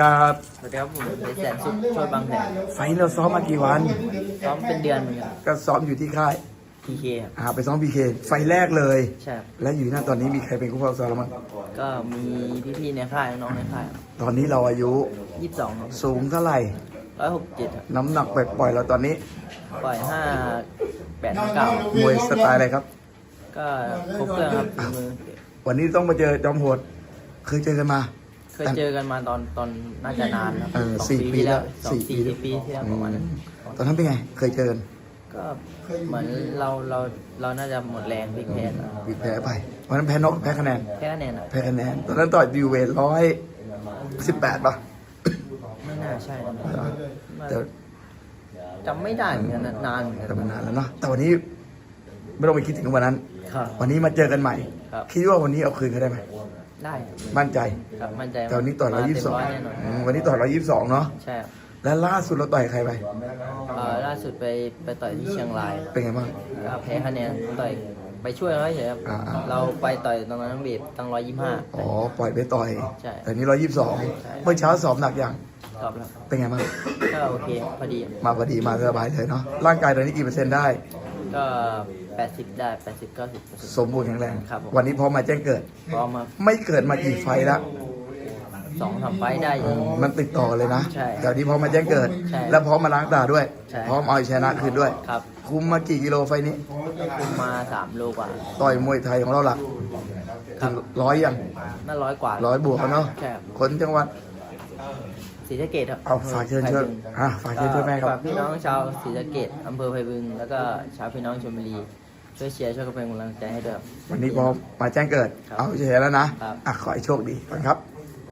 ครับสวัสดีครับผมเป็นแสนสุขช่วยบางแสนไฟล์เราซ้อมมากี่วันซ้อมเป็นเดือนเหมือนกันก็ซ้อมอยู่ที่ค่ายพีเคครับอ่าไปซ้อมพีเคไฟล์แรกเลย ใช่ครับและอยู่นั่นตอนนี้มีใครเป็นคู่เฝ้าซ้อมเรามั้งก็มีพี่ๆในค่ายน้องๆในค่ายตอนนี้เราอายุยี่สิบสองสูงเท่าไหร่ ร้อยหกเจ็ดน้ำหนักปล่อยๆเราตอนนี้ปล่อยห้าแปดห้าเก้ามวยสไตล์อะไรครับ ก็ครบเครื่องครับฝีมือวันนี้ต้องมาเจอจอมโหดเคยเจอกันมาเค ยเจอกันมาตอนตอนน่าจะนานแล้วเออสองสี่ปีปีที่แล้แล้ววสองสี่สี่ปีสี่ปีที่แล้วประมาณนั้นตอนนั้นเป็นไง เคยเจอกันก็เหมือนเราเราเราน่าจะหมดแรงพลิกแพ้นะวิแพ้ไปวันนั้นแพ้นกแพ้คะแนน แค่คะแนนอะแพ้คะแนนตอนนั้นต่อยดิวเวทร้อยสิบแปดป่ะไม่น่าใช่นะแต่จำไม่ได้เหมือนกันนะนานเหมือนกันแต่มันนานแล้วเนาะแต่วันนี้ไม่ต้องไปคิดถึงวันนั้น ครับ วันนี้มาเจอกันใหม่ ครับ คิดว่าวันนี้เอาคืนเขาได้ไหม ได้มั่นใจครับมั่นใจแต่วันนี้ต่อยร้อยยี่สิบสองแน่นอนวันนี้ต่อยร้อยยี่สิบสองเนาะใช่ครับแล้วล่าสุดเราต่อยใครไป เอ่อล่าสุดไปไปต่อยที่เชียงรายเป็นไงบ้าง ก็แพ้คะแนนต่อยไปช่วยเขาเฉยครับอ่าอ่า เราไปต่อยตรงนั้นเวทตั้งร้อยยี่ห้า อ๋อปล่อยไปต่อย ใช่ แต่นี้ร้อยยี่สิบสองเมื่อเช้าสอบหนักอย่างตอบแล้วเป็นไงบ้างก็โอเคพอดีมาพอดีมาสบายเลยเนาะร่างกายตอนนี้กี่เปอร์เซ็นต์ได้ ก็แปดสิบได้แปดสิบเก้าสิบ สมบูรณ์แข็งแรง ครับผม วันนี้พร้อมมาแจ้งเกิด พร้อมมาไม่เกิดมากี่ไฟล์แล้วสองสามไฟต์ได้อยู่ มันติดต่อเลยนะใช่แต่นี้พร้อมมาแจ้งเกิด ใช่แล้วพร้อมมาล้างตาด้วย ใช่ พร้อมเอาชนะคืนด้วย ครับ คุมมากี่กิโลไฟล์นี้ คุมมาสามโลกว่า ต่อยมวยไทยของเราหลักครับร้อยยังน่าร้อยกว่าร้อยบวกกันเนาะใช่ครับคนจังหวัด ศรีสะเกดครับเอาฝากเชิญชวนอะฝากเชิญชวนแม่ครัฝาบกพี่น้องชาวศรีสะเกดอำเภอไผ่บึง แล้วก็ชาวพี่น้องชลบุรีช่วยเชียร์ช่วยกันเป็นกำลังใจให้ด้วยครับวันนี้พร้อมมาแจ้งเกิดครับเอาเฉยแล้วนะครับอะขอให้โชคดีก่อนครับ